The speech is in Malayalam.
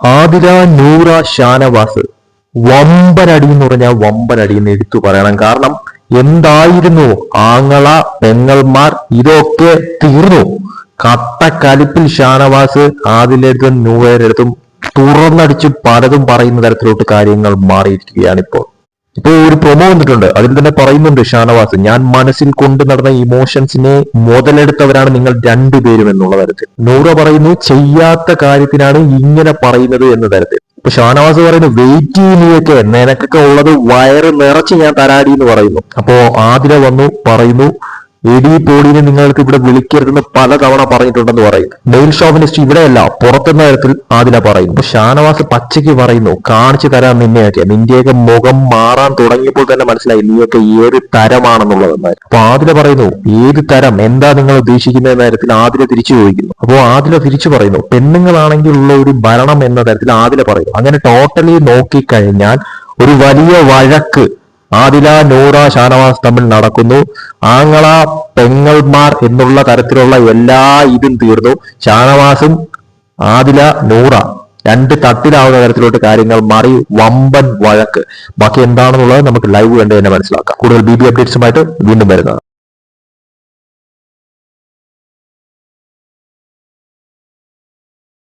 ആതിര നൂറ ഷാനവാസ് വമ്പനടി എന്ന് പറഞ്ഞാൽ വമ്പനടി എന്ന് എടുത്തു പറയണം. കാരണം എന്തായിരുന്നു? ആങ്ങള പെങ്ങൾമാർ ഇതൊക്കെ തീർന്നു. കട്ടക്കലിപ്പിൽ ഷാനവാസ് ആദിലെടുത്തും നൂറേരടുത്തും തുറന്നടിച്ച് പലതും പറയുന്ന തരത്തിലോട്ട് കാര്യങ്ങൾ മാറിയിരിക്കുകയാണ് ഇപ്പോൾ ഇപ്പൊ ഒരു പ്രൊമോ വന്നിട്ടുണ്ട്. അതിൽ തന്നെ പറയുന്നുണ്ട് ഷാനവാസ് ഞാൻ മനസ്സിൽ കൊണ്ടു നടന്ന ഇമോഷൻസിനെ മുതലെടുത്തവരാണ് നിങ്ങൾ രണ്ടുപേരും എന്നുള്ള തരത്തിൽ. നൂറ പറയുന്നു ചെയ്യാത്ത കാര്യത്തിനാണ് ഇങ്ങനെ പറയുന്നത് എന്ന തരത്തിൽ. ഇപ്പൊ ഷാനവാസ് പറയുന്നു വെയിറ്റ് ചെയ്യുന്നതൊക്കെ നിനക്കൊക്കെ ഉള്ളത് വയറ് നിറച്ച് ഞാൻ തരാടി എന്ന് പറയുന്നു. അപ്പോ ആതിര വന്നു പറയുന്നു എടി പോളിനെ നിങ്ങൾക്ക് ഇവിടെ വിളിക്കരുതെന്ന് പലതവണ പറഞ്ഞിട്ടുണ്ടെന്ന് പറയും. മെയിൽ ഷോപ്പിനിസ്റ്റ് ഇവിടെയല്ല പുറത്തുന്ന തരത്തിൽ ആദില പറയുന്നു. ഷാനവാസ് പച്ചയ്ക്ക് പറയുന്നു കാണിച്ചു തരാൻ നിന്നെയൊക്കെ. നിന്റെയൊക്കെ മുഖം മാറാൻ തുടങ്ങിയപ്പോൾ തന്നെ മനസ്സിലായി നീയൊക്കെ ഏത് തരമാണെന്നുള്ളതെന്ന് അപ്പൊ ആദില പറയുന്നു ഏത് തരം എന്താ നിങ്ങൾ ഉദ്ദേശിക്കുന്ന തരത്തിൽ ആദില തിരിച്ചു ചോദിക്കുന്നു. അപ്പോൾ ആദില തിരിച്ചു പറയുന്നു പെണ്ണുങ്ങളാണെങ്കിൽ ഉള്ള ഒരു ഭരണം എന്ന തരത്തിൽ ആദില പറയുന്നു. അങ്ങനെ ടോട്ടലി നോക്കിക്കഴിഞ്ഞാൽ ഒരു വലിയ വഴക്ക് ആദില നൂറ ഷാനവാസ് തമ്മിൽ നടക്കുന്നു. ആങ്ങള പെങ്ങൾമാർ എന്നുള്ള തരത്തിലുള്ള എല്ലാ ഇതും തീർന്നു. ഷാനവാസും ആദില നൂറ രണ്ട് തട്ടിലാവുന്ന തരത്തിലോട്ട് കാര്യങ്ങൾ മാറി. വമ്പൻ വഴക്ക്. ബാക്കി എന്താണെന്നുള്ളത് നമുക്ക് ലൈവ് കണ്ട് തന്നെ മനസ്സിലാക്കാം. കൂടുതൽ ബി ബി അപ്ഡേറ്റ്സുമായിട്ട് വീണ്ടും വരുന്നത്